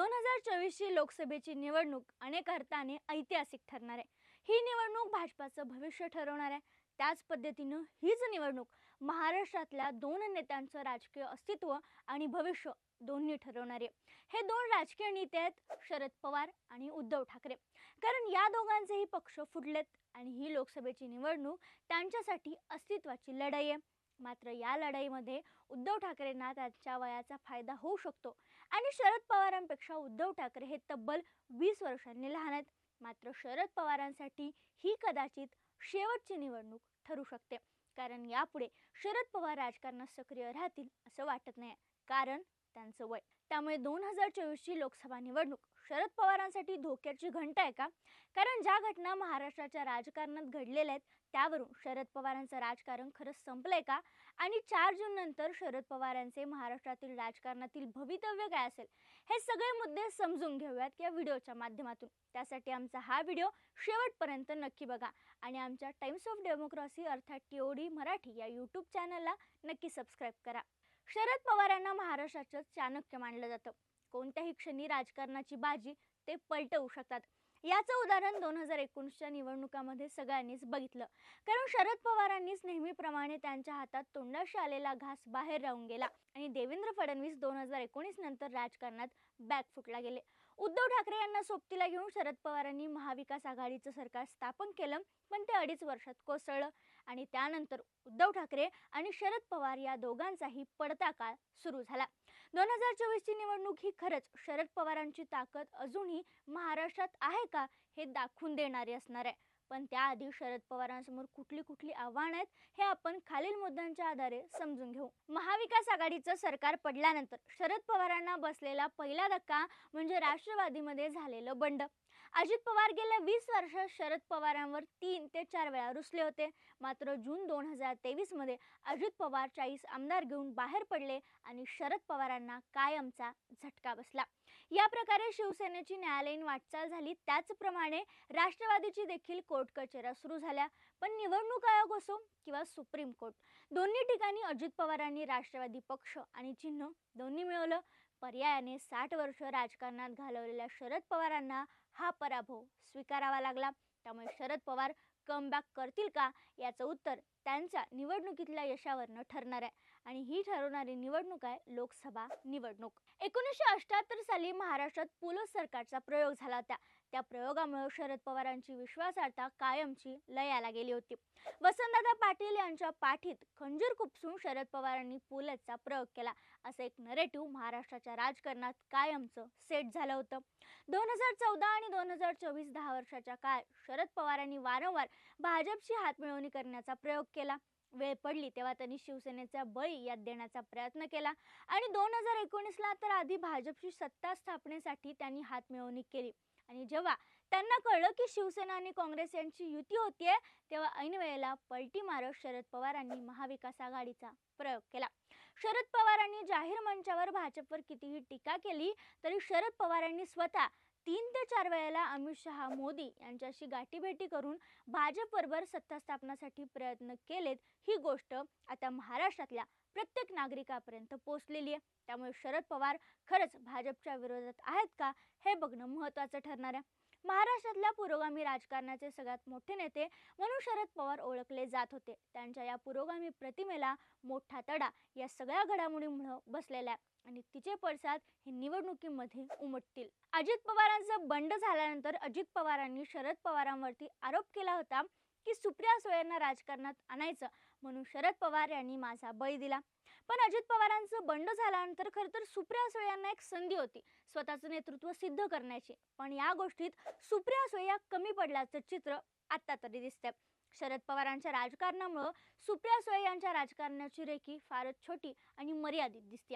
दोन हजार चोवीसची लोकसभेची निवडणूक अनेक अर्थाने ऐतिहासिक ठरणार आहे. ही निवडणूक भाजपाचं भविष्य ठरवणार आहे. त्याच पद्धतीनं हीच निवडणूक महाराष्ट्रातल्या दोन नेत्यांचं राजकीय अस्तित्व आणि भविष्य दोन्ही ठरवणारे हे दोन राजकीय नेते आहेत शरद पवार आणि उद्धव ठाकरे. कारण या दोघांचेही पक्ष फुटलेत आणि ही लोकसभेची निवडणूक त्यांच्यासाठी अस्तित्वाची लढाई आहे. मात्र या लढाईमध्ये उद्धव ठाकरेंना त्यांच्या वयाचा फायदा होऊ शकतो. आणि शरद पवारांपेक्षा उद्धव ठाकरे हे तब्बल वीस वर्षांनी लहान आहेत. मात्र शरद पवारांसाठी ही कदाचित शेवटची निवडणूक ठरू शकते. कारण यापुढे शरद पवार राजकारणात सक्रिय राहतील असं वाटत नाही. कारण त्यांचं वय. त्यामुळे दोन हजार चोवीसची लोकसभा निवडणूक शरद पवारांसाठी धोक्याची घंटा आहे का? कारण ज्या घटना महाराष्ट्राच्या राजकारणात घडलेल्या आहेत त्यावरून शरद पवारांचं राजकारण खरंच संपलंय का? आणि चार जून नंतर शरद पवारांचे महाराष्ट्रातील राजकारणातील भवितव्य काय असेल? हे सगळे मुद्दे समजून घेऊयात या व्हिडिओच्या माध्यमातून. त्यासाठी आमचा हा व्हिडिओ शेवटपर्यंत नक्की बघा. आणि आमच्या टाइम्स ऑफ डेमोक्रेसी अर्थात टी मराठी या यूट्यूब चॅनलला नक्की सबस्क्राईब करा. शरद पवारांना महाराष्ट्राचं चाणक्य मानलं जातं. कोणत्याही क्षणी राजकारणाची बाजी ते पलटवू शकतात. याचं उदाहरण दोन हजार एकोणीसच्या निवडणुकामध्ये सगळ्यांनीच बघितलं. कारण शरद पवारांनीच नेहमीप्रमाणे त्यांच्या हातात तोंडाशी आलेला घास बाहेर राहून गेला आणि देवेंद्र फडणवीस दोन हजार एकोणीस नंतर राजकारणात बॅकफुटला गेले. उद्धव ठाकरे यांना सोबतीला घेऊन शरद पवारांनी महाविकास आघाडीचं सरकार स्थापन केलं पण ते अडीच वर्षात कोसळलं. आणि त्यानंतर उद्धव ठाकरे आणि शरद पवार या दोघांचाही पडता काळ सुरू झाला. दोन हजार चोवीसची निवडणूक ही खरंच शरद पवारांची ताकद अजूनही महाराष्ट्रात आहे का हे दाखवून देणारी असणार आहे. पण त्याआधी शरद पवारांसमोर कुठली कुठली आव्हानं आहेत हे आपण खालील मुद्द्यांच्या आधारे समजून घेऊ. महाविकास आघाडीचं सरकार पडल्यानंतर शरद पवारांना बसलेला पहिला धक्का म्हणजे राष्ट्रवादीमध्ये झालेलं बंड. अजित पवार गेल्या वीस वर्षात शरद पवारांवर तीन ते चार वेळा रुसले होते. मात्र जून दोन हजार तेवीसमध्ये अजित पवार चाळीस आमदार घेऊन बाहेर पडले आणि शरद पवारांना कायमचा झटका बसला. या प्रकारे शिवसेनेची न्यायालयीन वाटचाल झाली. त्याचप्रमाणे राष्ट्रवादीची देखील कोर्ट कचेऱ्या सुरू झाल्या. पण निवडणूक आयोग असो किंवा सुप्रीम कोर्ट दोन्ही ठिकाणी अजित पवारांनी राष्ट्रवादी पक्ष आणि चिन्ह दोन्ही मिळवलं. पर्यायाने साठ वर्ष राजकारणात घालवलेल्या शरद पवारांना हा पराभव स्वीकारावा लागला. त्यामुळे शरद पवार कमबॅक करतील का? याचं उत्तर त्यांच्या निवडणुकीतल्या यशावरनं ठरणार आहे. आणि ही ठरवणारी निवडणूक आहे लोकसभा निवडणूक. एकोणीसशे अठ्याहत्तर साली महाराष्ट्रात पुलो सरकारचा प्रयोग झाला होता. त्या प्रयोगामुळे शरद पवारांची विश्वासार्हता कायमची लयाला गेली होती. वसंतदादा पाटील यांच्या पाठीत खंजीर खुपसून शरद पवारांनी पुलतचा प्रयोग केला असं एक नरेटिव्ह महाराष्ट्राच्या राजकारणात कायमचं सेट झालं होतं. दोन हजार चौदा आणि दोन हजार चोवीस दहा वर्षाच्या काळ शरद पवारांनी वारंवार भाजपशी हातमिळवणी करण्याचा प्रयोग केला. वेळ पडली तेव्हा त्यांनी शिवसेनेचा बळी यात देण्याचा प्रयत्न केला आणि दोन हजार एकोणीसला तर आधी भाजपची सत्ता स्थापनेसाठी त्यांनी हातमिळवणी केली. आणि जेव्हा त्यांना कळलं की शिवसेना आणि काँग्रेस यांची युती होतीये तेव्हा ऐन वेळेला पलटी मारत शरद पवारांनी महाविकास आघाडीचा प्रयोग केला. शरद पवारांनी जाहीर मंचावर भाजपवर कितीही टीका केली तरी शरद पवारांनी स्वतः तीन ते चार वेळेला अमित शहा मोदी यांच्याशी गाठीभेटी करून भाजपबरोबर सत्ता स्थापनासाठी प्रयत्न केलेत ही गोष्ट आता महाराष्ट्रातल्या प्रत्येक नागरिकापर्यंत पोहोचलेली आहे. त्यामुळे शरद पवार खरंच भाजपच्या विरोधात आहेत का हे बघणं महत्त्वाचं ठरणार आहे. महाराष्ट्रातल्या पुरोगामी राजकारणाचे सगळ्यात मोठे नेते म्हणून शरद पवार ओळखले जात होते. त्यांच्या या पुरोगामी प्रतिमेला मोठा तडा या सगळ्या घडामोडीमुळं बसलेला आहे आणि तिचे पडसाद हे निवडणुकीमध्ये उमटतील. अजित पवारांचं बंड झाल्यानंतर अजित पवारांनी शरद पवारांवरती आरोप केला होता की सुप्रिया सुळेंना राजकारणात आणायचं म्हणून शरद पवार यांनी माझा बळी दिला. पण अजित पवारांचं बंड झाल्यानंतर खरं तर सुप्रिया सुळे यांना एक संधी होती स्वतःचं नेतृत्व सिद्ध करण्याची. पण या गोष्टीत सुप्रिया सुळे या कमी पडल्याचं चित्र आत्ता तरी दिसतंय. शरद पवारांच्या राजकारणामुळं सुप्रिया सुळे यांच्या राजकारणाची रेखी फारच छोटी आणि मर्यादित दिसते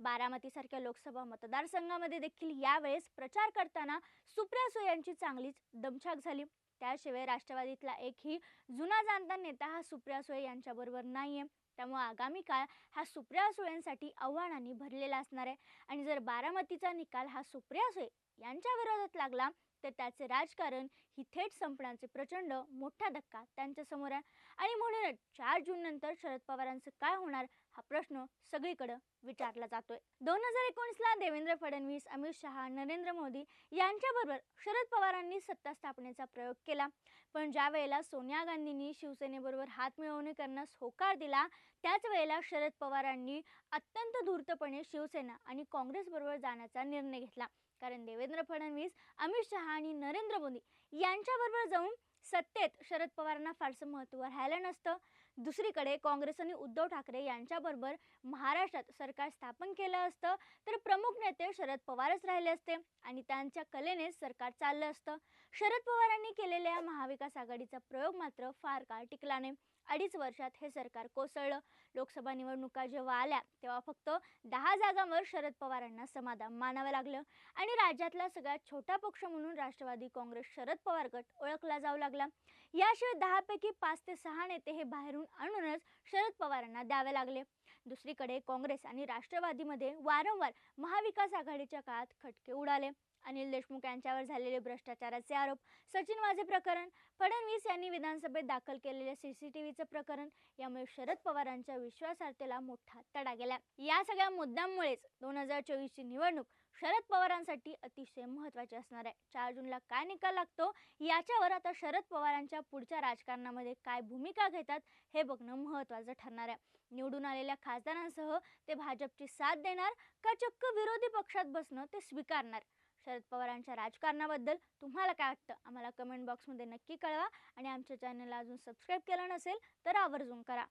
बारामतीसारख्या लोकसभा मतदारसंघामध्ये देखील यावेळेस प्रचार करताना सुप्रिया सुळे यांची चांगलीच दमछाक झाली. त्याशिवाय राष्ट्रवादीतला एकही जुना जाणता नेता हा सुप्रिया सुळे यांच्याबरोबर नाही आहे त्यामुळे आगामी काळ हा सुप्रिया सुळेंसाठी आव्हानांनी भरलेला असणार आहे. आणि जर बारामतीचा निकाल हा सुप्रिया सुळे यांच्या विरोधात लागला तर त्याचे राजकारण ही थेट संपण्याचे प्रचंड मोठा धक्का त्यांच्यासमोर आहे. आणि म्हणूनच चार जून नंतर शरद पवारांचं काय होणार हा प्रश्न सगळीकडं विचारला जातोय. दोन हजार एकोणीसला देवेंद्र फडणवीस अमित शहा नरेंद्र मोदी यांच्याबरोबर शरद पवारांनी सत्ता स्थापनेचा प्रयोग केला. पण ज्या वेळेला सोनिया गांधींनी शिवसेनेबरोबर हात मिळवणी करण्यास होकार दिला त्याच वेळेला शरद पवारांनी अत्यंत धूर्तपणे शिवसेना आणि काँग्रेसबरोबर जाण्याचा निर्णय घेतला. कारण देवेंद्र फडणवीस अमित शहा आणि नरेंद्र मोदी यांच्याबरोबर जाऊन सत्तेत शरद पवारांना फारसं महत्त्व राहिलं नसतं. दुसरीकडे काँग्रेस आणि उद्धव ठाकरे यांच्याबरोबर महाराष्ट्रात सरकार स्थापन केलं असतं तर प्रमुख नेते शरद पवारच राहिले असते आणि त्यांच्या कलेने सरकार चाललं असतं. शरद पवारांनी केलेल्या महाविकास आघाडीचा प्रयोग मात्र फार काळ टिकला नाही. अडीच वर्षात हे सरकार कोसळलं. लोकसभा निवडणुका जेव्हा आल्या तेव्हा फक्त दहा जागांवर शरद पवारांना समाधान मानावं लागलं आणि राज्यातला सगळ्यात छोटा पक्ष म्हणून राष्ट्रवादी काँग्रेस शरद पवार गट ओळखला जाऊ लागला. याशिवाय दहापैकी पाच ते सहा नेते हे बाहेरून आणूनच शरद पवारांना द्यावे लागले. दुसरीकडे काँग्रेस आणि राष्ट्रवादीमध्ये वारंवार महाविकास आघाडीच्या काळात खटके उडाले. अनिल देशमुख यांच्यावर झालेले भ्रष्टाचाराचे आरोप सचिन वाझे प्रकरण फडणवीस यांनी विधानसभेत दाखल केलेले सीसीटीव्हीचं प्रकरण यामुळे शरद पवारांच्या विश्वासार्हतेला मोठा तडा गेला. या सगळ्या मुद्द्यांमुळेच दोन हजार चोवीसची निवडणूक शरद पवारांसाठी अतिशय महत्त्वाची असणार आहे. चार जूनला काय निकाल लागतो याच्यावर आता शरद पवारांच्या पुढच्या राजकारणामध्ये काय भूमिका घेतात हे बघणं महत्त्वाचं ठरणार आहे. निवडून आलेल्या खासदारांसह ते भाजपची साथ देणार का चक्क विरोधी पक्षात बसणं ते स्वीकारणार? शरद पवारांच्या राजकारणाबद्दल तुम्हाला काय वाटतं? आम्हाला कमेंट बॉक्समध्ये नक्की कळवा आणि आमच्या चॅनलला अजून सबस्क्राईब केलं नसेल तर आवर्जून करा.